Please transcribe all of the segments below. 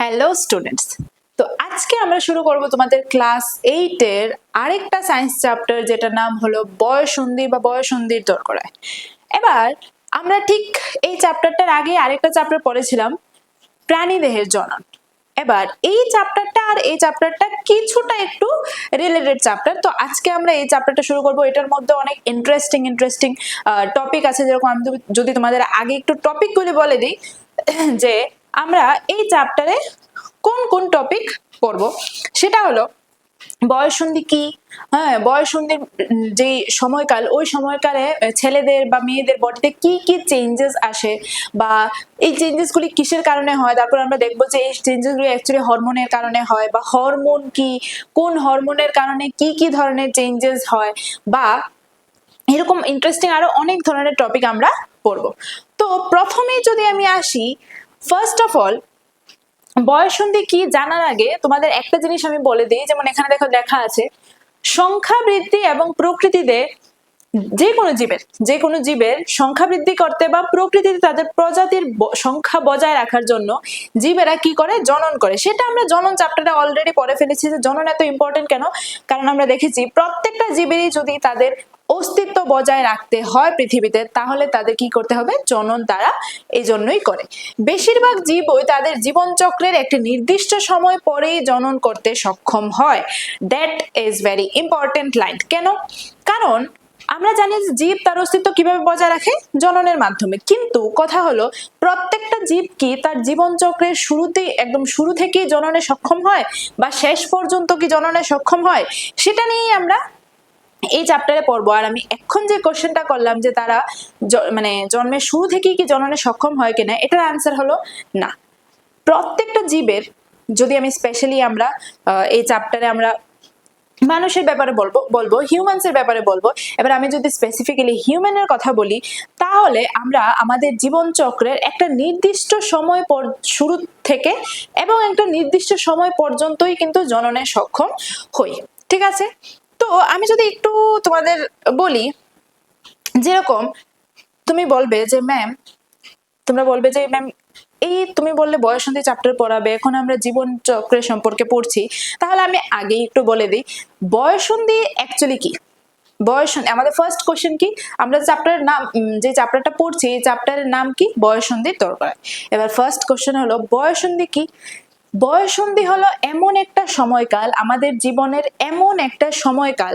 Hello students তো আজকে আমরা শুরু করব তোমাদের ক্লাস এইটের আরেকটা সায়েন্স চ্যাপ্টার যেটার নাম হলো বয়সন্ধি বা বয়সন্ধির দরকরায় এবার আমরা ঠিক এই চ্যাপ্টারটার আগে আরেকটা চ্যাপ্টার পড়েছিলাম প্রাণীদেহের জনন। এবার এই চ্যাপ্টারটা আর এই চ্যাপ্টারটা কিছুটা একটু রিলেটেড চ্যাপ্টার তো আজকে আমরা এই চ্যাপ্টারটা শুরু করব। এটার মধ্যে অনেক ইন্টারেস্টিং ইন্টারেস্টিং টপিক আছে যেরকম আমি যদি তোমাদের আগে একটু টপিকগুলি বলে দিই, যে আমরা এই চ্যাপ্টারে কোন কোন টপিক পড়ব? সেটা হলো বয়সন্ধি কি? হ্যাঁ বয়সন্ধির যে সময়কাল, ওই সময়কালে ছেলেদের বা মেয়েদের বডিতে কি কি চেঞ্জেস আসে বা এই চেঞ্জেসগুলি কিসের কারণে হয়? তারপর আমরা দেখব যে এই চেঞ্জেসগুলি অ্যাকচুয়ালি হরমোনের কারণে হয় বা হরমোন কি? কোন হরমোনের কারণে কি কি ধরনের চেঞ্জেস হয়? বা এরকম ইন্টারেস্টিং আরও অনেক ধরনের টপিক আমরা পড়ব। তো প্রথমে যদি আমি আসি ফার্স্ট অফ অল বয়সন্ধি কি জানার আগে তোমাদের একটা জিনিস আমি বলে দিই, যেমন এখানে দেখো লেখা আছে, সংখ্যা বৃদ্ধি এবং প্রকৃতিতে যে কোনো জীবের, যে কোনো জীবের সংখ্যা বৃদ্ধি করতে বা প্রকৃতিতে তাদের প্রজাতির সংখ্যা বজায় রাখার জন্য জীবেরা কি করে? জনন করে। সেটা আমরা জনন চ্যাপ্টারে অলরেডি পড়ে ফেলেছি যে জনন এত ইম্পর্টেন্ট কেন? কারণ আমরা দেখেছি প্রত্যেকটা জীবেরই যদি তাদের অস্তিত্ব বজায় রাখতে হয় পৃথিবীতে, তাহলে তাদের কি করতে হবে? জনন তারা এই জন্যই করে। বেশিরভাগ জীবই তাদের জীবনচক্রের একটি নির্দিষ্ট সময় পরেই জনন করতে সক্ষম হয়। That is very important line কেন? কারণ আমরা জানি যে জীব তার অস্তিত্ব কীভাবে বজায় রাখে? জননের মাধ্যমে। কিন্তু কথা হলো, প্রত্যেকটা জীব কি তার জীবনচক্রের শুরুতেই একদম শুরু থেকেই জননে সক্ষম হয়? বা শেষ পর্যন্ত কি জননে সক্ষম হয়? সেটা নিয়েই আমরা এই চ্যাপ্টারে পড়ব। আর আমি এখন যে কোশ্চেনটা করলাম যে তারা মানে জন্মের শুরু থেকেই কি জননে সক্ষম হয় কিনা, এটার অ্যান্সার হলো না। প্রত্যেকটা জীবের, যদি আমি স্পেশালি আমরা এই চ্যাপ্টারে আমরা মানুষের ব্যাপারে বলব বলব হিউম্যানসের ব্যাপারে বলব, এবার আমি যদি স্পেসিফিক্যালি হিউম্যানের কথা বলি, তাহলে আমরা আমাদের জীবন চক্রের একটা নির্দিষ্ট সময় পর, শুরু থেকে এবং একটা নির্দিষ্ট সময় পর্যন্তই কিন্তু জননে সক্ষম হই। ঠিক আছে? তো আমি যদি একটু তোমাদের বলি, যেরকম তুমি বলবে যে ম্যাম তোমরা বলবে যে ম্যাম এই তুমি বললে বয়সন্ধি চ্যাপ্টার পড়াবে, এখন আমরা জীবন চক্রের সম্পর্কে পড়ছি, তাহলে আমি আগেই একটু বলে দিই বয়সন্ধি অ্যাকচুয়ালি কি? বয়সন্ধি আমাদের ফার্স্ট কোশ্চেন কি? আমরা চ্যাপ্টারের নাম যে চ্যাপ্টারটা পড়ছি, এই চ্যাপ্টারের নাম কি? বয়সন্ধির দরকার এবার ফার্স্ট কোশ্চেন হলো বয়সন্ধি কি? বয়সন্ধি হলো এমন একটা সময়কাল, আমাদের জীবনের এমন একটা সময়কাল,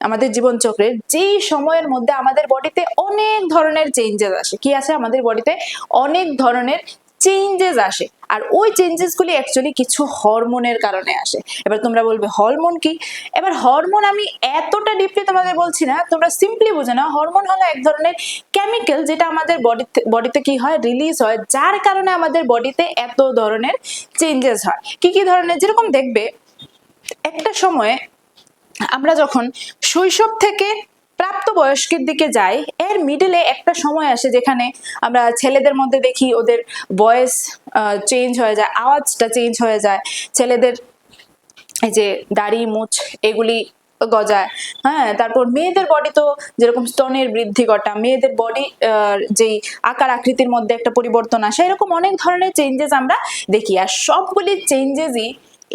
আমাদের জীবন চক্রের যেই সময়ের মধ্যে আমাদের বডিতে অনেক ধরনের চেঞ্জেস আসে। কি আছে? আমাদের বডিতে অনেক ধরনের চেঞ্জেস আসে। আর ওই চেঞ্জেসগুলি অ্যাকচুয়ালি কিছু হরমোনের কারণে আসে। এবার তোমরা বলবে হরমোন কি? এবার হরমোন আমি এতটা ডিপলি তোমাদের বলছি না, তোমরা সিম্পলি বুঝে না হরমোন হলো এক ধরনের কেমিক্যাল যেটা আমাদের বডিতে বডিতে কি হয়? রিলিজ হয়, যার কারণে আমাদের বডিতে এত ধরনের চেঞ্জেস হয়। কি কি ধরনের? যেরকম দেখবে, একটা সময়ে আমরা যখন শৈশব থেকে প্রাপ্ত বয়স্কের দিকে যায় এর মিডলে একটা সময় আসে যেখানে আমরা ছেলেদের মধ্যে দেখি ওদের ভয়েস চেঞ্জ হয়ে যায়, আওয়াজটা চেঞ্জ হয়ে যায়। ছেলেদের এই যে দাড়ি মুছ এগুলি গজায়। হ্যাঁ তারপর মেয়েদের বডি তো যেরকম স্তনের বৃদ্ধি ঘটা, মেয়েদের বডি যেই আকার আকৃতির মধ্যে একটা পরিবর্তন আসে, এরকম অনেক ধরনের চেঞ্জেস আমরা দেখি। আর সবগুলি চেঞ্জেসই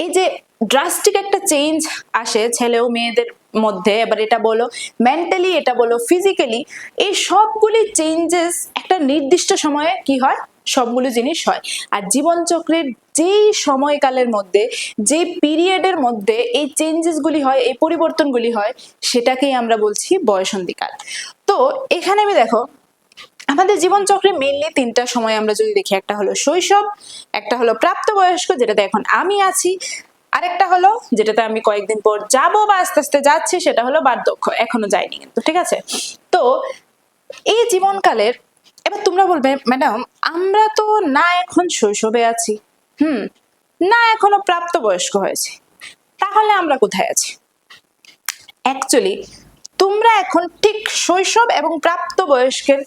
এই যে ড্রাস্টিক একটা চেঞ্জ আসে ছেলে ও মেয়েদের মধ্যে। এবার এটা বলো মেন্টালি এটা বলো ফিজিক্যালি এই সবগুলি চেঞ্জেস একটা নির্দিষ্ট সময়ে কি হয়? সবগুলো জিনিস হয়। আর জীবনচক্রের যেই সময়কালের মধ্যে, যে পিরিয়ডের মধ্যে এই চেঞ্জেসগুলি হয়, এই পরিবর্তনগুলি হয়, সেটাকেই আমরা বলছি বয়সন্ধিকাল। তো এখানে আমি দেখো, আমাদের জীবনচক্রে মেনলি তিনটা সময় আমরা যদি দেখি, একটা হলো শৈশব, একটা হলো প্রাপ্তবয়স্ক, যেটাতে এখন আমি আছি। আরেকটা হলো, যেটাতে আমি কয়েকদিন পর যাব বা আস্তে আস্তে যাচ্ছি, সেটা হলো বার্ধক্য। এখনও যাইনি কিন্তু, ঠিক আছে? তো এই জীবনকালের, এবার তোমরা বলবে, ম্যাডাম, আমরা তো না এখন শৈশবে আছি, হুম, না এখনও প্রাপ্তবয়স্ক হয়েছে, তাহলে আমরা কোথায় আছি? অ্যাকচুয়ালি তোমরা এখন ঠিক শৈশব এবং প্রাপ্তবয়স্কের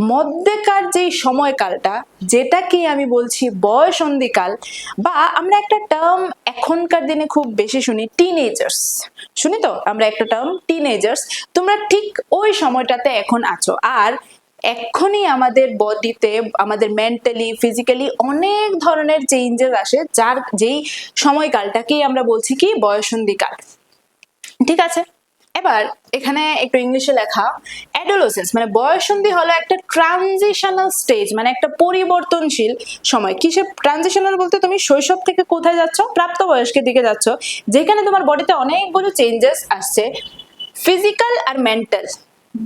মধ্যেকার যেই সময়কালটা, যেটাকে আমি বলছি বয়সন্ধিকাল, বা আমরা একটা টার্ম এখনকার দিনে খুব বেশি শুনি টিনেজার্স শুনি তো? আমরা একটা টার্ম টিনেজার্স তোমরা ঠিক ওই সময়টাতে এখন আছো। আর এক্ষুনি আমাদের বডিতে, আমাদের মেন্টালি ফিজিক্যালি অনেক ধরনের চেঞ্জেস আসে, যার যেই সময়কালটাকেই আমরা বলছি কি? বয়সন্ধিকাল। ঠিক আছে? এবার এখানে একটু ইংলিশে লেখা অ্যাডোলোসেন্স মানে বয়সন্ধি হলো একটা ট্রানজিশনাল স্টেজ মানে একটা পরিবর্তনশীল সময়। কিসে ট্রানজিশনাল বলতে তুমি শৈশব থেকে কোথায় যাচ্ছ, প্রাপ্তবয়স্কের দিকে যাচ্ছ, যেখানে তোমার বডিতে অনেকগুলো চেঞ্জেস আসছে ফিজিক্যাল আর মেন্টাল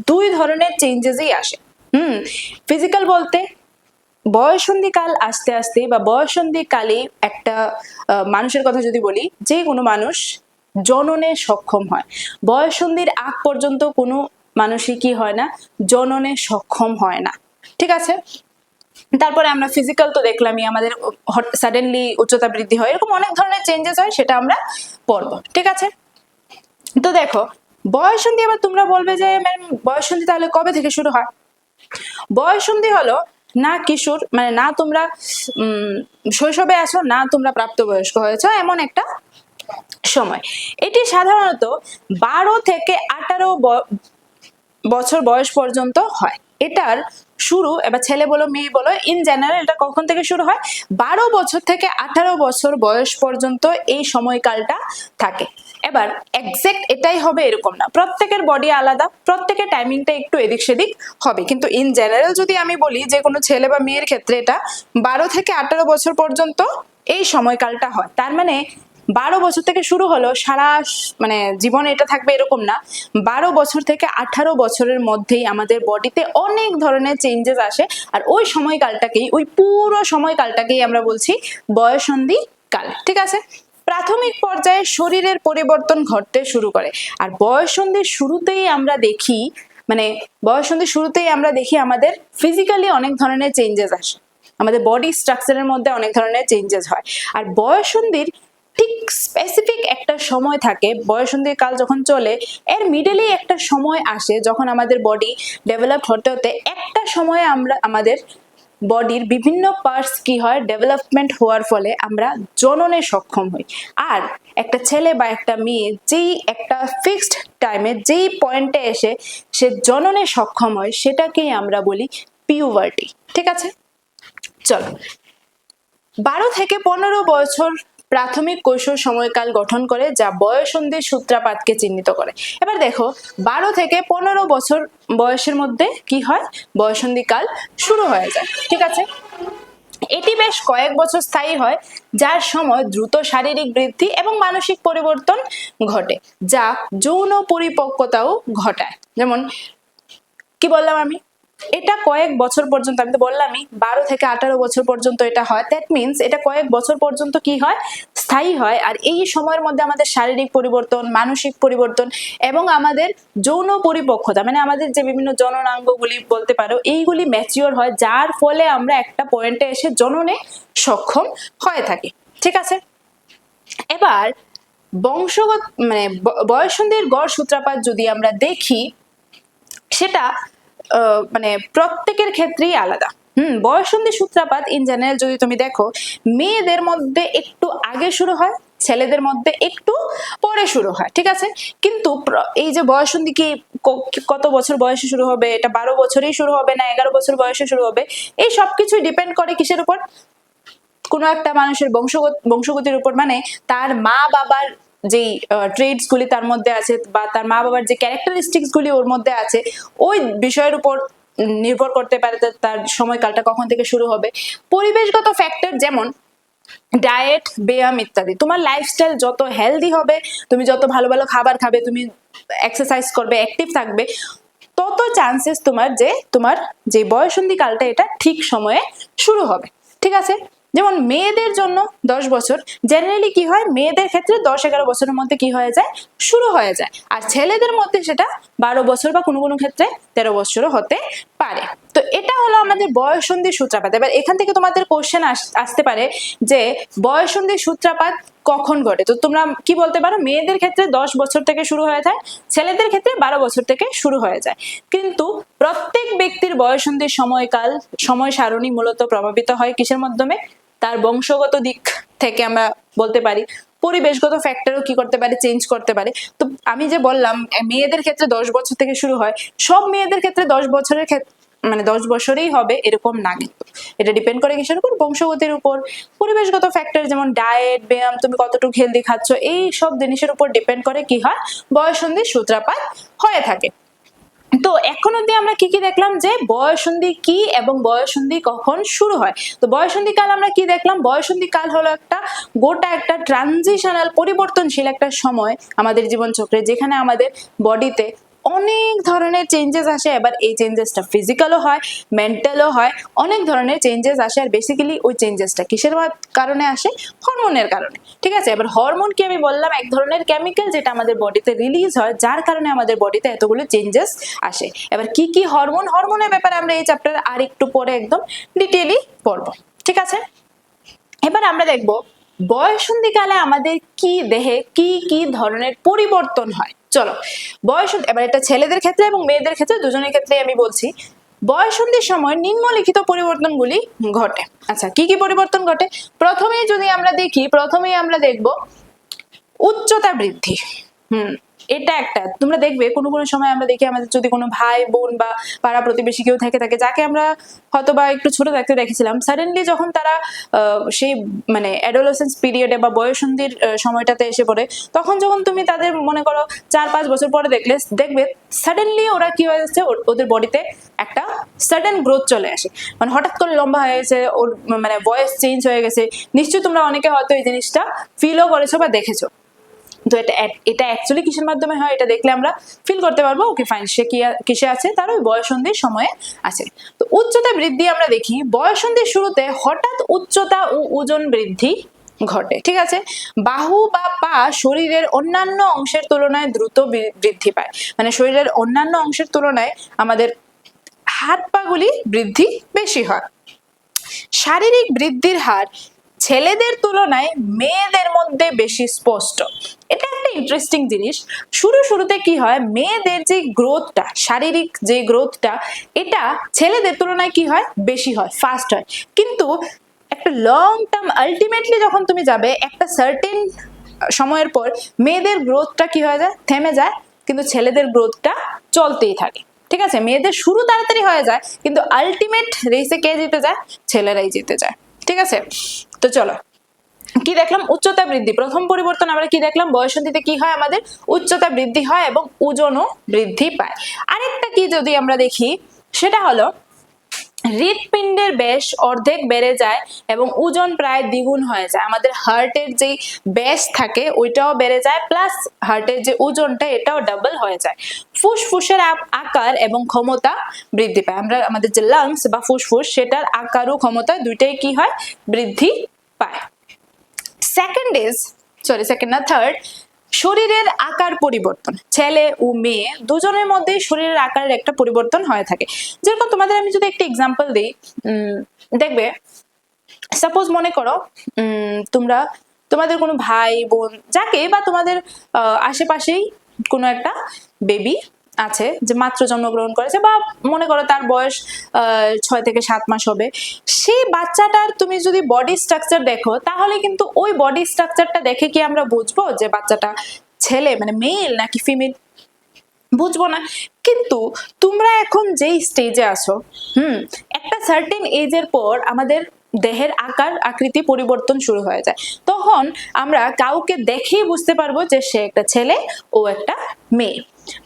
দুই ধরনের চেঞ্জেসই আসে। হুম ফিজিক্যাল বলতে বয়সন্ধিকাল আস্তে আস্তে বা বয়সন্ধিকালে একটা মানুষের কথা যদি বলি, যে কোনো মানুষ জননে সক্ষম হয়। বয়সন্ধির আগ পর্যন্ত কোনো মানুষই কি হয় না জননে সক্ষম হয় না। ঠিক আছে? তারপরে আমরা ফিজিক্যাল তো দেখলামই আমাদের সাডেনলি উচ্চতা বৃদ্ধি হয় এরকম অনেক ধরনের চেঞ্জেস হয় সেটা আমরা পড়ব। ঠিক আছে? তো দেখো বয়সন্ধি আবার তোমরা বলবে যে ম্যাম বয়সন্ধি তাহলে কবে থেকে শুরু হয়? বয়সন্ধি হলো না কিশোর মানে না তোমরা উম, শৈশবে আছো না তোমরা প্রাপ্তবয়স্ক হয়েছো এমন একটা সময়। এটি সাধারণত বারো থেকে আঠারো বছর বয়স পর্যন্ত হয়। এটার শুরু, এবার ছেলে বলো, মেয়ে বলো ইন জেনারেল এটা কখন থেকে শুরু হয়? বারো বছর থেকে আঠারো বছর বয়স পর্যন্ত এই সময়কালটা থাকে। এবার এক্সাক্ট এটাই হবে এরকম না। প্রত্যেকের বডি আলাদা, প্রত্যেকের টাইমিংটা একটু এদিক সেদিক হবে। কিন্তু ইন জেনারেল যদি আমি বলি যে কোনো ছেলে বা মেয়ের ক্ষেত্রে এটা বারো থেকে আঠারো বছর পর্যন্ত এই সময়কালটা হয়। তার মানে বারো বছর থেকে শুরু হলো, সারা মানে জীবনে এটা থাকবে এরকম না। বারো বছর থেকে আঠারো বছরের মধ্যেই আমাদের বডিতে অনেক ধরনের চেঞ্জেস আসে। আর ওই সময়কালটাকেই, ওই পুরো সময়কালটাকেই আমরা বলছি বয়সন্ধি কাল, ঠিক আছে? প্রাথমিক পর্যায়ে শরীরের পরিবর্তন ঘটতে শুরু করে। আর বয়সন্ধির শুরুতেই আমরা দেখি মানে বয়সন্ধির শুরুতেই আমরা দেখি আমাদের ফিজিক্যালি অনেক ধরনের চেঞ্জেস আসে। আমাদের বডি স্ট্রাকচারের মধ্যে অনেক ধরনের চেঞ্জেস হয়। আর বয়সন্ধির ঠিক স্পেসিফিক একটা সময় থাকে, বয়সন্ধির কাল যখন চলে, এর মিডলেই একটা সময় আসে যখন আমাদের বডি ডেভেলপ হতে হতে একটা সময়ে আমরা, আমাদের বডির বিভিন্ন পার্টস কি হয় ডেভেলপমেন্ট হওয়ার ফলে আমরা জননে সক্ষম হই। আর একটা ছেলে বা একটা মেয়ে যেই একটা ফিক্সড টাইমে যেই পয়েন্টে এসে সে জননে সক্ষম হয়, সেটাকেই আমরা বলি পিউভার্টি ঠিক আছে? চলো। বারো থেকে পনেরো বছর প্রাথমিক কৈশোর সময়কাল গঠন করে, যা বয়সন্ধির সূত্রাপাতকে চিহ্নিত করে। এবার দেখো, বারো থেকে পনেরো বছর বয়সের মধ্যে কি হয়? বয়সন্ধি কাল শুরু হয়ে যায়, ঠিক আছে? এটি বেশ কয়েক বছর স্থায়ী হয়, যার সময় দ্রুত শারীরিক বৃদ্ধি এবং মানসিক পরিবর্তন ঘটে, যা যৌন পরিপক্কতাও ঘটায়। যেমন, কি বললাম আমি? এটা কয়েক বছর পর্যন্ত, আমি তো বললামই, বারো থেকে আঠারো বছর পর্যন্ত এটা হয়। দ্যাট মিনস এটা কয়েক বছর পর্যন্ত কি হয়? স্থায়ী হয়। আর এই সময়ের মধ্যে আমাদের শারীরিক পরিবর্তন, মানসিক পরিবর্তন এবং আমাদের যৌন পরিপক্কতা মানে আমাদের যে বিভিন্ন জননাঙ্গগুলি বলতে পারো, এইগুলি ম্যাচিওর হয়, যার ফলে আমরা একটা পয়েন্টে এসে জননে সক্ষম হয়ে থাকি। ঠিক আছে? এবার, বংশগত মানে বয়সন্ধির গড় সূত্রাপাত যদি আমরা দেখি, সেটা মানে প্রত্যেকের ক্ষেত্রেই আলাদা। হুম, বয়সন্ধি সূত্রাপাত ইন জেনারেল যদি তুমি দেখো, মেয়েদের মধ্যে একটু আগে শুরু হয়, ছেলেদের মধ্যে একটু পরে শুরু হয়, ঠিক আছে? কিন্তু এই যে বয়সন্ধি কি কত বছর বয়সে শুরু হবে, এটা বারো বছরেই শুরু হবে না এগারো বছর বয়সে শুরু হবে, এই সব কিছুই ডিপেন্ড করে কিসের উপর? কোনো একটা মানুষের বংশগত, বংশগতির উপর মানে তার মা বাবার যেই ট্রেডস গুলি তার মধ্যে আছে বা তার মা বাবার যে ক্যারেক্টারিস্টিক্স গুলি ওর মধ্যে আছে, ওই বিষয়ের উপর নির্ভর করতে পারে তার সময়কালটা কখন থেকে শুরু হবে। পরিবেশগত ফ্যাক্টর যেমন ডায়েট ব্যায়াম ইত্যাদি, তোমার লাইফস্টাইল যত হেলদি হবে, তুমি যত ভালো ভালো খাবার খাবে, তুমি এক্সারসাইজ করবে অ্যাক্টিভ থাকবে, তত চান্সেস তোমার যে তোমার যে বয়সন্ধি কালটা এটা ঠিক সময়ে শুরু হবে। ঠিক আছে? যেমন মেয়েদের জন্য দশ বছর জেনারেলি কি হয়? মেয়েদের ক্ষেত্রে দশ এগারো বছরের মধ্যে কি হয়ে যায়? শুরু হয়ে যায়। আর ছেলেদের মধ্যে সেটা বারো বছর বা কোনো কোনো ক্ষেত্রে তেরো বছরও হতে পারে। তো এটা হলো আমাদের বয়সন্ধির সূত্রাপাত। এবার এখান থেকে তোমাদের কোশ্চেন আসতে পারে যে বয়সন্ধির সূত্রাপাত কখন ঘটে? তো তোমরা কি বলতে পারো? মেয়েদের ক্ষেত্রে দশ বছর থেকে শুরু হয়ে যায়, ছেলেদের ক্ষেত্রে বারো বছর থেকে শুরু হয়ে যায়। কিন্তু প্রত্যেক ব্যক্তির বয়সন্ধির সময়কাল, সময় সারণী মূলত প্রভাবিত হয় কিসের মাধ্যমে? তার বংশগত দিক থেকে আমরা বলতে পারি, পরিবেশগত ফ্যাক্টরও কি করতে পারে চেঞ্জ করতে পারে। তো আমি যে বললাম মেয়েদের ক্ষেত্রে দশ বছর থেকে শুরু হয়, সব মেয়েদের ক্ষেত্রে দশ বছরের ক্ষেত্রে মানে দশ বছরেই হবে এরকম না কিন্তু। এটা ডিপেন্ড করে কিসের উপর? বংশগতির উপর। পরিবেশগত ফ্যাক্টর যেমন ডায়েট ব্যায়াম, তুমি কতটুকু হেলদি খাচ্ছ, এই সব জিনিসের উপর ডিপেন্ড করে কি হয়? বয়সন্ধি সূত্রাপাত হয়ে থাকে। তো এখন অব্দি আমরা কি কি দেখলাম? যে বয়সন্ধি কি এবং বয়সন্ধি কখন শুরু হয়? তো বয়সন্ধি কাল আমরা কি দেখলাম? বয়সন্ধি কাল হলো একটা গোটা একটা ট্রানজিশনাল পরিবর্তনশীল একটা সময় আমাদের জীবনচক্রে, যেখানে আমাদের বডিতে অনেক ধরনের চেঞ্জেস আসে, এবার এই চেঞ্জেসটা ফিজিক্যালও হয় মেন্টালও হয়, অনেক ধরনের চেঞ্জেস আসে আর বেসিক্যালি ওই চেঞ্জেসটা কিসের কারণে আসে? হরমোনের কারণে। ঠিক আছে? এবার হরমোন কি আমি বললাম? এক ধরনের কেমিক্যাল যেটা আমাদের বডিতে রিলিজ হয়, যার কারণে আমাদের বডিতে এতগুলো চেঞ্জেস আসে। এবার কি কি হরমোন হরমোনের ব্যাপারে আমরা এই চ্যাপ্টার আর একটু পরে একদম ডিটেইলি পড়ব। ঠিক আছে? এবার আমরা দেখব, বয়সন্ধিকালে আমাদের কি দেহে কি কি ধরনের পরিবর্তন হয়? চলো, বয়স এবার এটা ছেলেদের ক্ষেত্রে এবং মেয়েদের ক্ষেত্রে, দুজনের ক্ষেত্রে আমি বলছি। বয়সন্ধির সময় নিম্নলিখিত পরিবর্তনগুলি ঘটে। আচ্ছা কি কি পরিবর্তন ঘটে? প্রথমেই যদি আমরা দেখি, প্রথমেই আমরা দেখব উচ্চতা বৃদ্ধি। হুম এটা একটা। তোমরা দেখবে কোনো কোনো সময় আমরা দেখি আমাদের যদি কোনো ভাই, বোন বা পাড়া প্রতিবেশী কেউ থেকে থাকে, যাকে আমরা হয়তো বা একটু ছোট থাকতে দেখেছিলাম সাডেনলি যখন তারা সেই মানে অ্যাডোলেসেন্স পিরিয়ডে বা বয়সন্ধির সময়টাতে এসে পড়ে, তখন যখন তুমি তাদের মনে করো চার পাঁচ বছর পরে দেখলে, দেখবে সাডেনলি ওরা কি হয়ে যাচ্ছে ওদের বডিতে একটা সাডেন গ্রোথ চলে আসে। মানে হঠাৎ করে লম্বা হয়ে গেছে, ওর মানে ভয়েস চেঞ্জ হয়ে গেছে। নিশ্চয়ই তোমরা অনেকে হয়তো এই জিনিসটা ফিলও করেছ বা দেখেছ। তো এটা এটা অ্যাকচুয়ালি কিসের মাধ্যমে হয় এটা দেখলে আমরা ফিল করতে পারব। ওকে ফাইন সে কি কিসে আছে? তার ওই বয়সন্ধির সময়ে আছে। তো উচ্চতা বৃদ্ধি আমরা দেখি, বয়সন্ধির শুরুতে হঠাৎ উচ্চতা ও ওজন বৃদ্ধি ঘটে, ঠিক আছে? বাহু বা পা শরীরের অন্যান্য অংশের তুলনায় দ্রুত বৃদ্ধি পায়। মানে শরীরের অন্যান্য অংশের তুলনায় আমাদের হাত পাগুলি বৃদ্ধি বেশি হয়। শারীরিক বৃদ্ধির হার ছেলেদের তুলনায় মেয়েদের মধ্যে বেশি স্পষ্ট। এটা একটা ইন্টারেস্টিং জিনিস। শুরু শুরুতে কি হয়? মেয়েদের যে গ্রোথটা শারীরিক যে গ্রোথটা এটা ছেলেদের তুলনায় কি হয়? বেশি হয় ফাস্ট হয়। কিন্তু একটা লং টার্ম আলটিমেটলি যখন তুমি যাবে, একটা সার্টেন সময়ের পর মেয়েদের গ্রোথটা কি হয়ে যায়? থেমে যায়। কিন্তু ছেলেদের গ্রোথটা চলতেই থাকে। ঠিক আছে? মেয়েদের শুরু তাড়াতাড়ি হয়ে যায়, কিন্তু আলটিমেট রেসে কে জিতে যায়? ছেলেরাই জিতে যায়। ঠিক আছে? তো চলো। কি দেখলাম? উচ্চতা বৃদ্ধি। প্রথম পরিবর্তন আমরা কি দেখলাম? বয়সন্ধিতে কি হয় আমাদের? উচ্চতা বৃদ্ধি হয় এবং ওজনও বৃদ্ধি পায়। আরেকটা কি যদি আমরা দেখি, সেটা হলো হৃৎপিণ্ডের ব্যাস অর্ধেক বেড়ে যায় এবং ওজন প্রায় দ্বিগুণ হয়ে যায়। আমাদের হার্টের যে ব্যাস থাকে, ওইটাও বেড়ে যায়, প্লাস হার্টের যে ওজনটা, এটাও ডাবল হয়ে যায়। ফুসফুসের আকার এবং ক্ষমতা বৃদ্ধি পায়। আমরা, আমাদের যে লাংস বা ফুসফুস, সেটার আকার ও ক্ষমতা দুইটাই কি হয়? বৃদ্ধি পায়। সেকেন্ড ইজ সরি সেকেন্ড না থার্ড শরীরের আকার পরিবর্তন। ছেলে ও মেয়ে দুজনের মধ্যে শরীরের আকারের একটা পরিবর্তন হয়ে থাকে। যেরকম তোমাদের আমি যদি একটা এক্সাম্পল দিই দেখবে সাপোজ মনে করো তোমরা, তোমাদের কোনো ভাই, বোন, যাকে বা তোমাদের আশেপাশেই কোনো একটা বেবি আছে যে মাত্র জন্মগ্রহণ করেছে বা মনে করো তার বয়স ছয় থেকে সাত মাস হবে। সেই বাচ্চাটার তুমি যদি বডি স্ট্রাকচার দেখো, তাহলে কিন্তু ওই বডি স্ট্রাকচারটা দেখে কি আমরা বুঝব যে বাচ্চাটা ছেলে মানে মেল নাকি ফিমেল বুঝব না। কিন্তু তোমরা এখন যেই স্টেজে আছো, হুম, একটা সার্টেন এজের পর আমাদের দেহের আকার, আকৃতি পরিবর্তন শুরু হয়ে যায়। তখন আমরা কাউকে দেখেই বুঝতে পারব যে সে একটা ছেলে ও একটা মেয়ে।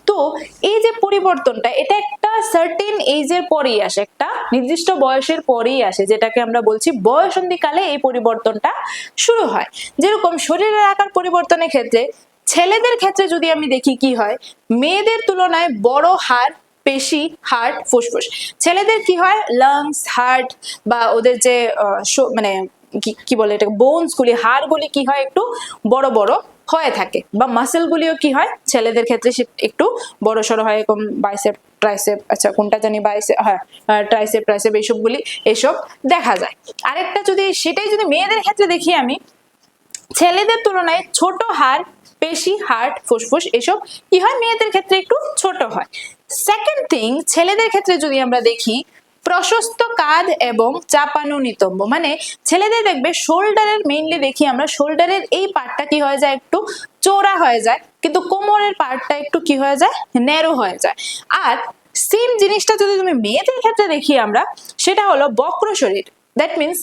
তো এই যে পরিবর্তনটা, এটা একটা সার্টেন এজের পরেই আসে, একটা নির্দিষ্ট বয়সের পরেই আসে, যেটাকে আমরা বলছি বয়সন্ধিকালে এই পরিবর্তনটা শুরু হয়। যেরকম শরীরের আকার পরিবর্তনের ক্ষেত্রে, ছেলেদের ক্ষেত্রে যদি আমি দেখি কি হয়, মেয়েদের তুলনায় বড় হাড় পেশি হার্ট ফুসফুস। ছেলেদের কি হয়? লাংস হার্ট বা ওদের যে মানে কি- বলে এটা বোনস গুলি হাড়গুলি কি হয় একটু বড় বড় হয়ে থাকে বা মাসেল গুলিও কি হয়? ছেলেদের ক্ষেত্রে একটু বড়, সড়ো হয়, এরকম বাইসেপ ট্রাইসেপ আচ্ছা কোনটা জানি বাইসেপ হ্যাঁ ট্রাইসেপ ট্রাইসেপ এইসবগুলি, এসব দেখা যায়। আরেকটা যদি, সেটাই যদি মেয়েদের ক্ষেত্রে দেখি আমি, ছেলেদের তুলনায় ছোট হাড়, পেশি হার্ট ফুসফুস এসব কি হয়? মেয়েদের ক্ষেত্রে একটু ছোট হয়। সেকেন্ড থিং ছেলেদের ক্ষেত্রে যদি আমরা দেখি, প্রশস্ত কাঁধ এবং চাপানো নিতম্ব। মানে ছেলেদের দেখবে শোল্ডারের মেইনলি দেখি আমরা শোল্ডারের এই পার্টটা কি হয়ে যায় একটু চোরা হয়ে যায়, কিন্তু কোমরের পার্টটা একটু কি হয়ে যায়? ন্যারো হয়ে যায়। আর সেম জিনিসটা যদি তুমি মেয়েদের ক্ষেত্রে দেখি আমরা, সেটা হলো বক্র শরীর। দ্যাট মিনস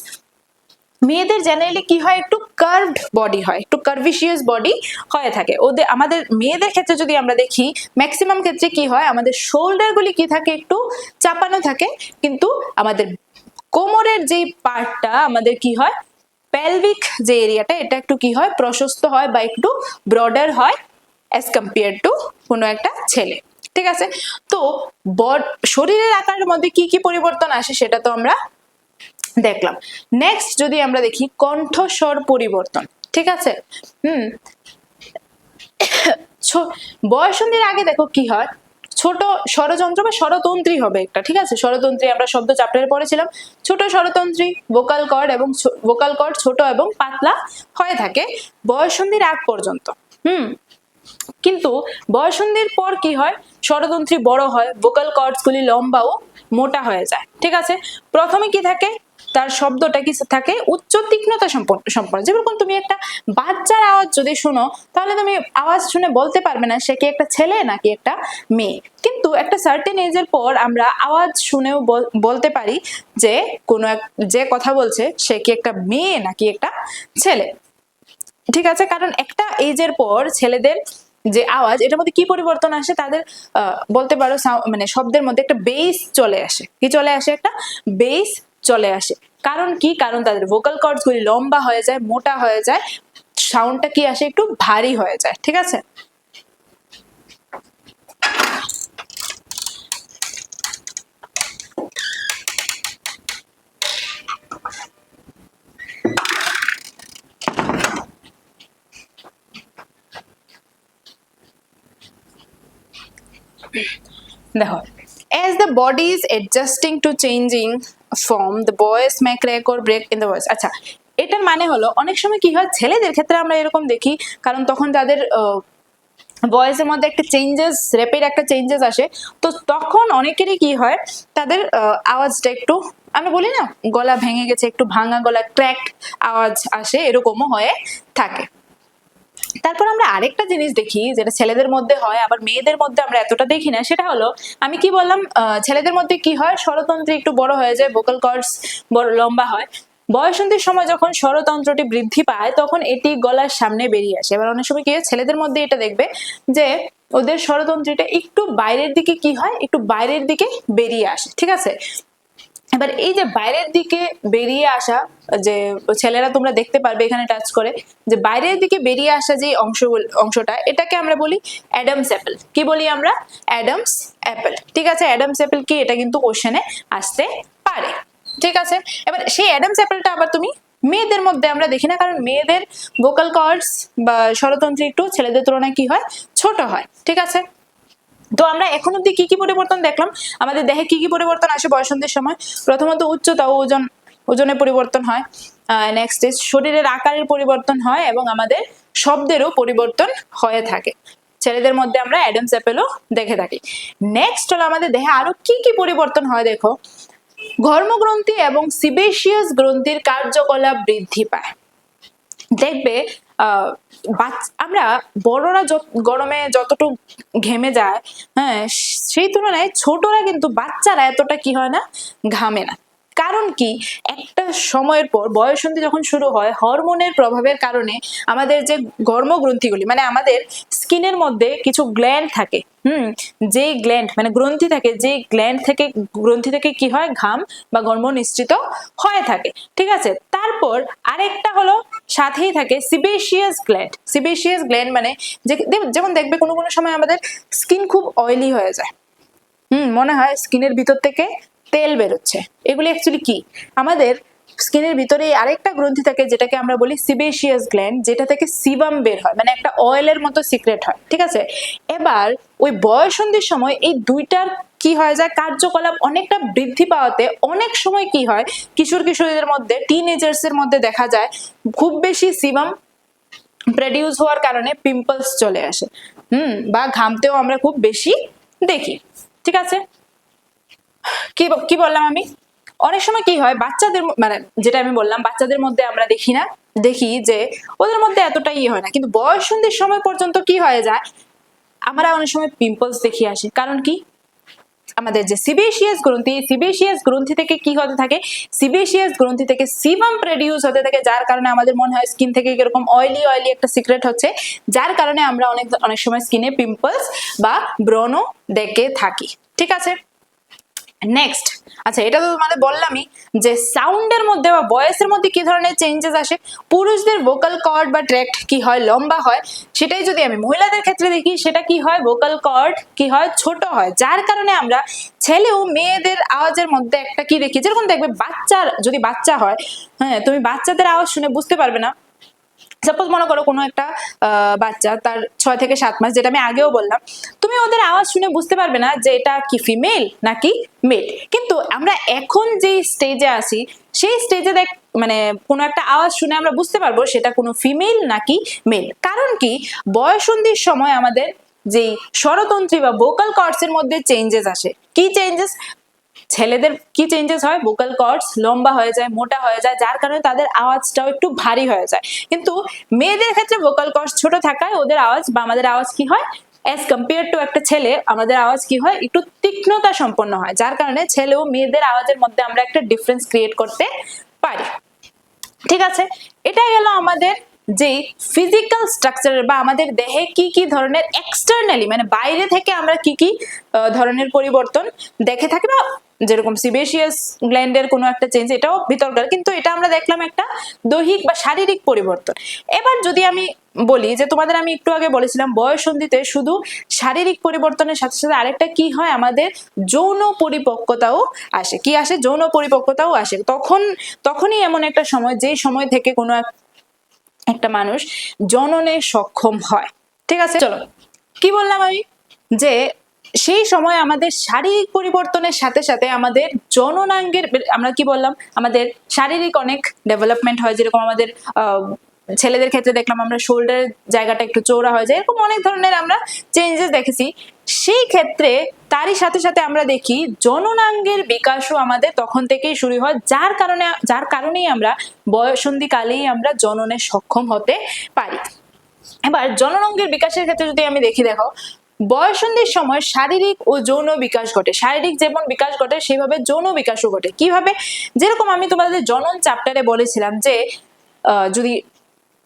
মেয়েদের জেনারেলি কি হয়? একটু কার্ভড বডি হয়, একটু কার্ভিশিয়াস বডি হয়ে থাকে। ওদের, আমাদের মেয়েদের ক্ষেত্রে যদি আমরা দেখি ম্যাক্সিমাম ক্ষেত্রে কি হয়? আমাদের শোল্ডারগুলি কি থাকে? একটু চাপানো থাকে। কিন্তু আমাদের কোমরের যে পার্টটা আমাদের কি হয়? প্যালভিক যে এরিয়াটা এটা একটু কি হয়? প্রশস্ত হয় বা একটু ব্রডার হয় অ্যাজ কম্পেয়ার টু কোনো একটা ছেলে। ঠিক আছে? তো শরীরের আকারের মধ্যে কি কি পরিবর্তন আসে সেটা তো আমরা দেখলাম। নেক্সট যদি আমরা দেখি কণ্ঠস্বর পরিবর্তন, ঠিক আছে? হুম। বয়সন্ধির আগে দেখো কি হয়? ছোট স্বরযন্ত্র বা স্বরতন্ত্রী হবে একটা, ঠিক আছে? স্বরতন্ত্রী আমরা শব্দ চ্যাপ্টারে পড়েছিলাম ছোট স্বরতন্ত্রী ভোকাল কর্ড এবং ভোকাল কর্ড ছোট এবং পাতলা হয়ে থাকে বয়সন্ধির আগ পর্যন্ত। হুম। কিন্তু বয়সন্ধির পর কি হয়? স্বরতন্ত্রী বড় হয় ভোকাল কর্ডস গুলি লম্বা ও মোটা হয়ে যায়, ঠিক আছে? প্রথমে কি থাকে? তার শব্দটা কি থাকে? উচ্চ তীক্ষ্ণতা সম্পন্ন সম্পন্ন যেরকম তুমি একটা বাচ্চার আওয়াজ যদি শোনো, তাহলে তুমি আওয়াজ শুনে বলতে পারবে না, সে কি একটা ছেলে নাকি একটা মেয়ে। কিন্তু একটা সার্টেন এজের পর আমরা আওয়াজ শুনেও বল- বলতে পারি যে কোনো এক, যে কথা বলছে, সে কি একটা মেয়ে নাকি একটা ছেলে। ঠিক আছে? কারণ একটা এজের পর ছেলেদের যে আওয়াজ, এটার মধ্যে কি পরিবর্তন আসে? তাদের বলতে পারো মানে শব্দের মধ্যে একটা বেস চলে আসে। কি চলে আসে? একটা বেস চলে আসে। কারণ কি? কারণ তাদের ভোকাল কর্ডস গুলি লম্বা হয়ে যায়, মোটা হয়ে যায় সাউন্ডটা কি আসে একটু ভারী হয়ে যায়, ঠিক আছে? দেখো body is adjusting to changing form. The voice may crack or break in the voice আচ্ছা এটার মানে হলো, অনেক সময় কি হয়, ছেলেদের ক্ষেত্রে আমরা এরকম দেখি, কারণ তখন তাদের ভয়েসের মধ্যে একটা চেঞ্জেস রেপের একটা চেঞ্জেস আসে। তো তখন অনেকেরই কি হয়, তাদের আওয়াজটা একটু, আমি বলি না, গলা ভেঙে গেছে, একটু ভাঙা গলা ক্র্যাক আওয়াজ আসে, এরকমও হয়ে থাকে। তারপর আমরা আরেকটা জিনিস দেখি যেটা ছেলেদের মধ্যে হয়, আবার মেয়েদের মধ্যে আমরা এতটা দেখি না, সেটা হলো আমি কি বললাম ছেলেদের মধ্যে কি হয়, স্বরতন্ত্রী একটু বড় হয়ে যায় ভোকাল কর্ডস বড় লম্বা হয়। বয়সন্ধির সময় যখন স্বরতন্ত্রটি বৃদ্ধি পায়, তখন এটি গলার সামনে বেরিয়ে আসে। এবার অনেক সময় কি হয়, ছেলেদের মধ্যে এটা দেখবে যে ওদের স্বরতন্ত্রীটা একটু বাইরের দিকে কি হয়, একটু বাইরের দিকে বেরিয়ে আসে, ঠিক আছে? এবার এই যে বাইরের দিকে বেরিয়ে আসা, যে ছেলেরা তোমরা দেখতে পারবে এখানে টাচ করে, যে বাইরের দিকে বেরিয়ে আসা যে অংশ অংশটা, এটাকে আমরা বলি অ্যাডামস অ্যাপেল। কি বলি আমরা? Adam's apple. ঠিক আছে? অ্যাডামস অ্যাপেল কি? এটা কিন্তু কোশ্চেনে আসতে পারে। ঠিক আছে? এবার সেই অ্যাডামস অ্যাপেলটা আবার তুমি মেয়েদের মধ্যে আমরা দেখি না, কারণ মেয়েদের ভোকাল কর্ডস বা স্বরতন্ত্রী একটু ছেলেদের তুলনায় কি হয়? ছোট হয়। ঠিক আছে? তো আমরা এখন অব্দি কি কি পরিবর্তন দেখলাম? আমাদের দেহে কি কি পরিবর্তন আসে বয়সন্ধির সময়? প্রথমত উচ্চতা ও ওজন ওজনের পরিবর্তন হয়। নেক্সট ইজ শরীরের আকারের পরিবর্তন হয় এবং আমাদের শব্দেরও পরিবর্তন হয়ে থাকে। ছেলেদের মধ্যে আমরা অ্যাডামস অ্যাপেলও দেখে থাকি। নেক্সট হলো আমাদের দেহে আরও কি কি পরিবর্তন হয় দেখো? ঘর্মগ্রন্থি এবং সিবেশিয়াস গ্রন্থির কার্যকলাপ বৃদ্ধি পায়। দেখবে আমরা বড়রা গরমে যতটুকু ঘেমে যায় হ্যাঁ সেই তুলনায় ছোটরা কিন্তু বাচ্চারা এতটা কি হয় না, ঘামে না। কারণ কি? একটা সময়ের পর বয়সন্ধি যখন শুরু হয়, হরমোনের প্রভাবের কারণে আমাদের যে গর্মগ্রন্থিগুলি মানে আমাদের স্কিনের মধ্যে কিছু গ্ল্যান্ড থাকে, হুম? যে গ্ল্যান্ড মানে গ্রন্থি থাকে যে গ্ল্যান্ড থেকে, গ্রন্থি থেকে কি হয়? ঘাম বা গর্ম নিশ্চিত হয়ে থাকে, ঠিক আছে? তারপর আরেকটা হলো সাথেই থাকে সিবেশিয়াস গ্ল্যান্ড। সিবেশিয়াস গ্ল্যান্ড মানে যেমন দেখবে কোনো কোনো সময় আমাদের স্কিন খুব অয়েলি হয়ে যায়, হুম? মনে হয় স্কিনের ভিতর থেকে তেল বেরোচ্ছে। এগুলি অ্যাকচুয়ালি কি? আমাদের স্কিনের ভিতরে আরেকটা গ্রন্থি থাকে যেটাকে আমরা বলি সিবেশিয়াস গ্ল্যান্ড যেটা থেকে সিবাম বের হয় মানে একটা অয়েলের মতো সিক্রেট হয়, ঠিক আছে? এবার ওই বয়সন্ধির সময় এই দুইটার কি হয়ে যায়? কার্যকলাপ অনেকটা বৃদ্ধি পাওয়াতে অনেক সময় কি হয়? কিশোর কিশোরীদের মধ্যে টিন এর মধ্যে দেখা যায়, খুব বেশি সিবাম প্রডিউস হওয়ার কারণে পিম্পলস চলে আসে। হুম, বা ঘামতেও আমরা খুব বেশি দেখি, ঠিক আছে? কি কি বললাম আমি? অনেক সময় কি হয়, বাচ্চাদের মানে যেটা আমি বললাম, বাচ্চাদের মধ্যে আমরা দেখি না, দেখি যে ওদের মধ্যে এতটা ইয়ে হয় না। কিন্তু বয়সন্ধির সময় পর্যন্ত কি হয়ে যায়, আমরা অনেক সময় পিম্পলস দেখি আসি। কারণ কি? আমাদের যে সিবেশিয়াস গ্রন্থি সিবেশিয়াস গ্রন্থি থেকে কি হতে থাকে? সিবেশিয়াস গ্রন্থি থেকে সিবাম প্রডিউস হতে থাকে, যার কারণে আমাদের মনে হয় স্কিন থেকে এরকম অয়েলি অয়েলি একটা সিক্রেট হচ্ছে, যার কারণে আমরা অনেক অনেক সময় স্কিনে পিম্পলস বা ব্রণ দেখে থাকি। ঠিক আছে? নেক্সট আচ্ছা এটা তো তোমাদের বললামই যে সাউন্ডের মধ্যে বা ভয়েসের মধ্যে কি ধরনের চেঞ্জেস আসে? পুরুষদের ভোকাল কর্ড বা ট্র্যাক্ট কি হয়? লম্বা হয়? সেটাই যদি আমি মহিলাদের ক্ষেত্রে দেখি, সেটা কি হয়? ভোকাল কর্ড কি হয়? ছোট হয়। যার কারণে আমরা ছেলেও মেয়েদের আওয়াজের মধ্যে একটা কি দেখি? যেরকম দেখবে, বাচ্চার যদি বাচ্চা হয় হ্যাঁ তুমি বাচ্চাদের আওয়াজ শুনে বুঝতে পারবে না। সাপোজ মনে করো কোনো একটা বাচ্চা তার ছয় থেকে সাত মাস, যেটা আমি আগেও বললাম, তুমি ওদের আওয়াজ শুনে বুঝতে পারবে না যে এটা কি ফিমেল নাকি মেল কিন্তু আমরা এখন যেই স্টেজে আছি, সেই স্টেজে দেখ মানে কোনো একটা আওয়াজ শুনে আমরা বুঝতে পারব সেটা কোনো ফিমেল নাকি মেল কারণ কি, বয়সন্ধির সময় আমাদের যেই স্বরতন্ত্রী বা ভোকাল কর্ডসের মধ্যে চেঞ্জেস আসে। কি চেঞ্জেস ছেলেদের কি চেঞ্জেস হয়? ভোকাল কর্ডস লম্বা হয়ে যায়, মোটা হয়ে যায়, যার কারণে তাদের আওয়াজটাও একটু ভারী হয়ে যায়। কিন্তু মেয়েদের ক্ষেত্রে ভোকাল কর্ডস ছোট থাকায় ওদের আওয়াজ বা আমাদের আওয়াজ কি হয়? অ্যাজ কম্পেয়ার টু একটা ছেলে, আমাদের আওয়াজ কি হয়? একটু তীক্ষ্ণতা সম্পন্ন হয়, যার কারণে ছেলে ও মেয়েদের আওয়াজের মধ্যে আমরা একটা ডিফারেন্স ক্রিয়েট করতে পারি। ঠিক আছে? এটা গেল আমাদের যে ফিজিক্যাল স্ট্রাকচার বা আমাদের দেহে কি কি ধরনের এক্সটার্নালি মানে বাইরে থেকে আমরা কি কি ধরনের পরিবর্তন দেখে থাকি বা যেরকম সিবেশিয়াস গ্ল্যান্ডের কোনো একটা চেঞ্জ এটাও ভিতরকার কিন্তু এটা আমরা দেখলাম একটা দৈহিক বা শারীরিক পরিবর্তন। এবার যদি আমি বলি যে তোমাদের আমি একটু আগে বলেছিলাম বয়সন্ধিতে শুধু শারীরিক পরিবর্তনের সাথে সাথে আরেকটা কি হয়? আমাদের যৌন পরিপক্কতাও আসে। কি আসে? যৌন পরিপক্কতাও আসে। তখন, তখনই এমন একটা সময়, যেই সময় থেকে কোনো এক- একটা মানুষ জননে সক্ষম হয়। ঠিক আছে? চলো। কি বললাম আমি? যে সেই সময় আমাদের শারীরিক পরিবর্তনের সাথে সাথে আমাদের জননাঙ্গের আমরা কি বললাম? আমাদের শারীরিক অনেক ডেভেলপমেন্ট হয়। যেরকম আমাদের ছেলেদের ক্ষেত্রে দেখলাম আমরা শোল্ডারের জায়গাটা একটু চৌড়া হয়ে যায়। এরকম অনেক ধরনের আমরা চেঞ্জেস দেখেছি। সেই ক্ষেত্রে তারই সাথে সাথে আমরা দেখি জননাঙ্গের বিকাশও আমাদের তখন থেকেই শুরু হয়। যার কারণে, যার কারণেই আমরা বয়সন্ধিকালেই আমরা জননে সক্ষম হতে পারি। এবার জননাঙ্গের বিকাশের ক্ষেত্রে যদি আমি দেখি, দেখো বয়সন্ধির সময় শারীরিক ও যৌন বিকাশ ঘটে। শারীরিক যেমন বিকাশ ঘটে, সেভাবে যৌন বিকাশও ঘটে। কীভাবে? যেরকম আমি তোমাদের জনন চ্যাপ্টারে বলেছিলাম যে যদি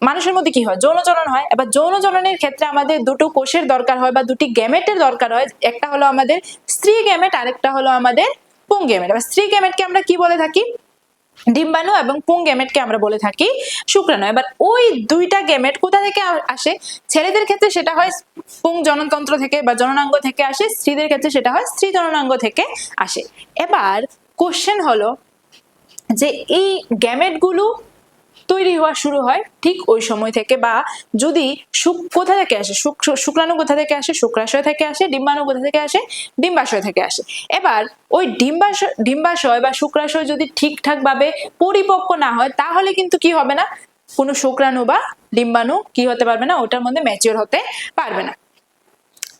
মানুষের মধ্যে কি হয়? যৌন জনন হয়। এবার যৌন জননের ক্ষেত্রে আমাদের দুটো কোষের দরকার হয় বা দুটি গ্যামেটের দরকার হয়। একটা হলো আমাদের স্ত্রী গ্যামেট আরেকটা হলো আমাদের পুং গ্যামেট এবার স্ত্রী গ্যামেটকে আমরা কি বলে থাকি? ডিম্বাণু এবং পুং গ্যামেটকে আমরা বলে থাকি শুক্রাণু। এবার ওই দুইটা গ্যামেট কোথা থেকে আসে? ছেলেদের ক্ষেত্রে সেটা হয় পুং জনতন্ত্র থেকে বা জননাঙ্গ থেকে আসে, স্ত্রীদের ক্ষেত্রে সেটা হয় স্ত্রী জননাঙ্গ থেকে আসে। এবার কোশ্চেন হলো যে এই গ্যামেটগুলো তৈরি হওয়া শুরু হয় ঠিক ওই সময় থেকে বা যদি শুক কোথা থেকে আসে? শুক- শুক্রাণু কোথা থেকে আসে? শুক্রাশয় থেকে আসে, ডিম্বাণু কোথা থেকে আসে? ডিম্বাশয় থেকে আসে। এবার ওই ডিম্বাশয় ডিম্বাশয় বা শুক্রাশয় যদি ঠিকঠাক ভাবে পরিপক্ক না হয়, তাহলে কিন্তু কি হবে না? কোনো শুক্রাণু বা ডিম্বাণু কি হতে পারবে না? ওটার মধ্যে ম্যাচিওর হতে পারবে না।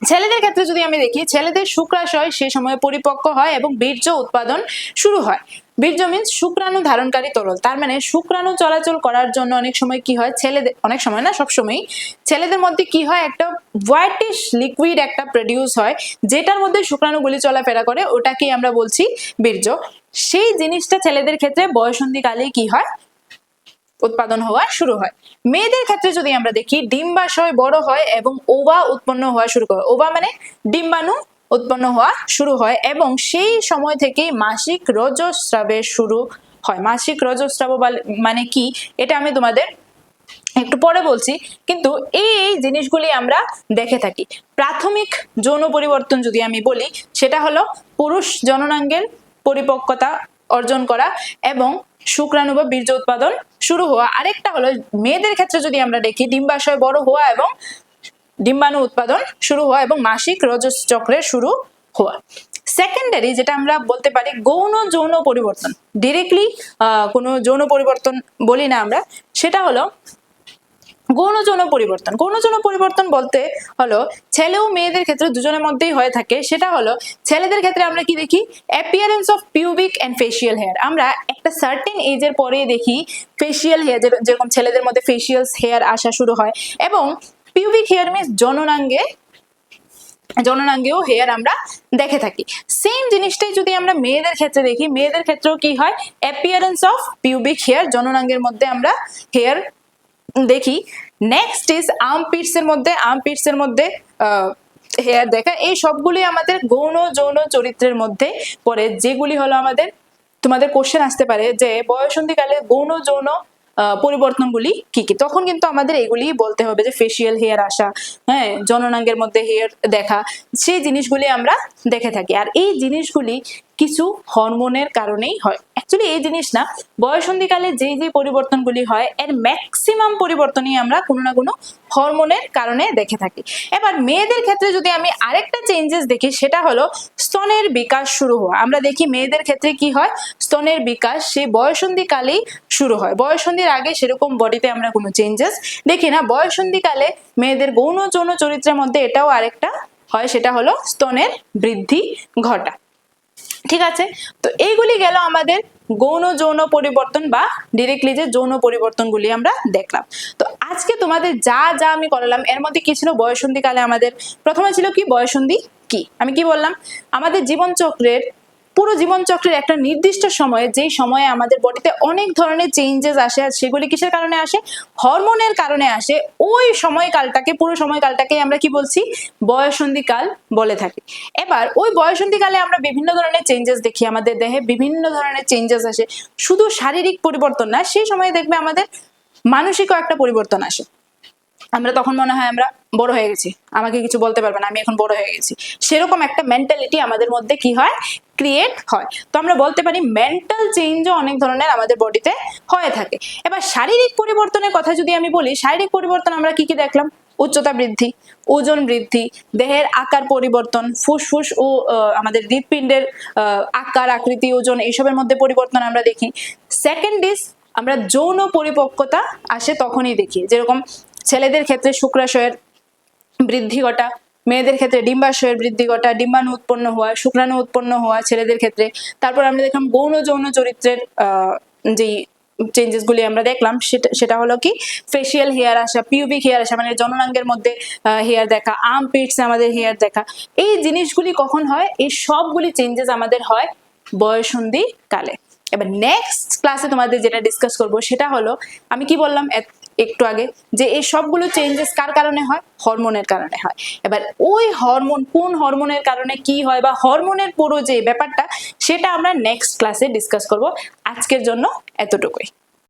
ছেলেদের ক্ষেত্রে যদি আমি দেখি, ছেলেদের শুক্রাশয় সে সময় পরিপক্ক হয় এবং বীর্য উৎপাদন শুরু হয়। বীর্য মিন্স শুক্রাণু ধারণকারী তরল। তার মানে শুক্রাণু চলাচল করার জন্য অনেক সময় কি হয় ছেলেদের অনেক সময় না সব সময় ছেলেদের মধ্যে কি হয়, একটা হোয়াইটিশ লিকুইড একটা প্রডিউস হয়, যেটার মধ্যে শুক্রাণুগুলি চলাফেরা করে, ওটাকেই আমরা বলছি বীর্য। সেই জিনিসটা ছেলেদের ক্ষেত্রে বয়সন্ধিকালেই কি হয় উৎপাদন হওয়া শুরু হয়। মেয়েদের ক্ষেত্রে যদি আমরা দেখি, ডিম্বাশয় বড় হয় এবং ওবা উৎপন্ন হওয়া শুরু করে। ওবা মানে ডিম্বাণু উৎপন্ন হওয়া শুরু হয় এবং সেই সময় থেকেই মাসিক রজস্রাবের শুরু হয়। মাসিক রজস্রাব মানে কি? এটা আমি তোমাদের একটু পরে বলছি। কিন্তু এই এই জিনিসগুলি আমরা দেখে থাকি। প্রাথমিক যৌন পরিবর্তন যদি আমি বলি, সেটা হলো পুরুষ জননাঙ্গের পরিপক্কতা অর্জন করা এবং শুক্রাণু বা বীর্য উৎপাদন শুরু হওয়া। আরেকটা হলো মেয়েদের ক্ষেত্রে যদি আমরা দেখি, ডিম্বাশয় বড় হওয়া এবং ডিম্বাণু উৎপাদন শুরু হওয়া এবং মাসিক রজচক্রের শুরু হওয়া। সেকেন্ডারি যেটা আমরা বলতে পারি, গৌণ যৌন পরিবর্তন। ডিরেক্টলি কোনো যৌন পরিবর্তন বলি না আমরা। সেটা হলো গৌণ যৌন পরিবর্তন। গৌণ যৌন পরিবর্তন বলতে হলো ছেলে ও মেয়েদের ক্ষেত্রে দুজনের মধ্যেই হয়ে থাকে। সেটা হলো ছেলেদের ক্ষেত্রে আমরা কি দেখি? Appearance of pubic and facial hair আমরা একটা সার্টেন এজের পরে দেখি ফেসিয়াল হেয়ার যেরকম ছেলেদের মধ্যে ফেসিয়াল হেয়ার আসা শুরু হয়। এবং পিউবিক হেয়ার মিন্স জননাঙ্গে, জননাঙ্গেও হেয়ার আমরা দেখে থাকি। সেম জিনিসটাই যদি আমরা মেয়েদের ক্ষেত্রে দেখি, মেয়েদের ক্ষেত্রেও কি হয়? অ্যাপিয়ারেন্স অফ পিউবিক হেয়ার জননাঙ্গের মধ্যে আমরা হেয়ার দেখি। নেক্সট ইজ পিটস এর মধ্যে আর্ম পিটস এর মধ্যে হেয়ার দেখা। এই সবগুলি আমাদের গৌণ যৌন চরিত্রের মধ্যে পড়ে, যেগুলি হলো আমাদের, তোমাদের কোশ্চেন আসতে পারে যে বয়সন্ধিকালে গৌণ যৌন পরিবর্তনগুলি কি কি? তখন কিন্তু আমাদের এগুলি বলতে হবে যে ফেসিয়াল হেয়ার আসা হ্যাঁ জননাঙ্গের মধ্যে হেয়ার দেখা, সেই জিনিসগুলি আমরা দেখে থাকি। আর এই জিনিসগুলি কিছু হরমোনের কারণেই হয়। অ্যাকচুয়ালি এই জিনিস না, বয়সন্ধিকালে যেই যে পরিবর্তনগুলি হয়, এর ম্যাক্সিমাম পরিবর্তনই আমরা কোনো না কোনো হরমোনের কারণে দেখে থাকি। এবার মেয়েদের ক্ষেত্রে যদি আমি আরেকটা চেঞ্জেস দেখি, সেটা হলো স্তনের বিকাশ শুরু হওয়া। আমরা দেখি মেয়েদের ক্ষেত্রে কি হয়? স্তনের বিকাশ সেই বয়সন্ধিকালেই শুরু হয়। বয়সন্ধির আগে সেরকম বডিতে আমরা কোনো চেঞ্জেস দেখি না। বয়সন্ধিকালে মেয়েদের গৌণ যৌন চরিত্রের মধ্যে এটাও আরেকটা হয়, সেটা হলো স্তনের বৃদ্ধি ঘটা। ঠিক আছে? তো এইগুলি গেল আমাদের গৌণ যৌন পরিবর্তন বা ডিরেক্টলি যে যৌন পরিবর্তনগুলি আমরা দেখলাম। তো আজকে তোমাদের যা যা আমি করালাম, এর মধ্যে কি ছিল? বয়সন্ধিকালে আমাদের প্রথমে ছিল কি? বয়সন্ধি কি? আমি কি বললাম? আমাদের জীবন চক্রের পুরো জীবন চক্রের একটা নির্দিষ্ট সময়ে, যেই সময়ে আমাদের বডিতে অনেক ধরনের চেঞ্জেস আসে আর সেগুলি কিসের কারণে আসে? হরমোনের কারণে আসে। ওই সময়কালটাকে, পুরো সময়কালটাকে আমরা কি বলছি? বয়সন্ধি কাল বলে থাকি। এবার ওই বয়সন্ধিকালে আমরা বিভিন্ন ধরনের চেঞ্জেস দেখি আমাদের দেহে, বিভিন্ন ধরনের চেঞ্জেস আসে। শুধু শারীরিক পরিবর্তন না, সেই সময় দেখবে আমাদের মানসিকও একটা পরিবর্তন আসে। আমরা তখন মনে হয় আমরা বড় হয়ে গেছি। আমাকে কিছু বলতে পারবে না আমি এখন বড় হয়ে গেছি। সেরকম একটা মেন্টালিটি আমাদের মধ্যে কি হয়? ক্রিয়েট হয়। তো আমরা বলতে পারি মেন্টাল চেঞ্জও অনেক ধরনের আমাদের বডিতে হয়ে থাকে। এবার শারীরিক পরিবর্তনের কথা যদি আমি বলি শারীরিক পরিবর্তন আমরা কি কি দেখলাম? উচ্চতা বৃদ্ধি ওজন বৃদ্ধি দেহের আকার পরিবর্তন ফুসফুস ও আমাদের হৃৎপিণ্ডের আহ, আকার আকৃতি ওজন এইসবের মধ্যে পরিবর্তন আমরা দেখি। সেকেন্ড ইজ আমরা যৌন পরিপক্কতা আসে তখনই দেখি। যেরকম ছেলেদের ক্ষেত্রে শুক্রাশয়ের বৃদ্ধি ঘটা, মেয়েদের ক্ষেত্রে ডিম্বাশয়ের বৃদ্ধি ঘটা, ডিম্বাণু উৎপন্ন হওয়া, শুক্রাণু উৎপন্ন হওয়া ছেলেদের ক্ষেত্রে। তারপর আমরা দেখলাম গৌণ যৌন চরিত্রের যেই চেঞ্জেস গুলি আমরা দেখলাম, সেটা সেটা হলো কি? ফেসিয়াল হেয়ার আসা পিউবিক হেয়ার আসা মানে জননাঙ্গের মধ্যে হেয়ার দেখা আর্ম পিটস আমাদের হেয়ার দেখা। এই জিনিসগুলি কখন হয়? এই সবগুলি চেঞ্জেস আমাদের হয় বয়সন্ধি কালে। এবার নেক্সট ক্লাসে তোমাদের যেটা ডিসকাস করব, সেটা হলো, আমি কি বললাম? একটু আগে, যে এই সবগুলো চেঞ্জেস কার কারণে হয়? হরমোনের কারণে হয়। এবার ওই হরমোন, কোন হরমোনের কারণে কি হয় বা হরমোনের পুরো যে ব্যাপারটা, সেটা আমরা নেক্সট ক্লাসে ডিসকাস করব। আজকের জন্য এতটুকুই।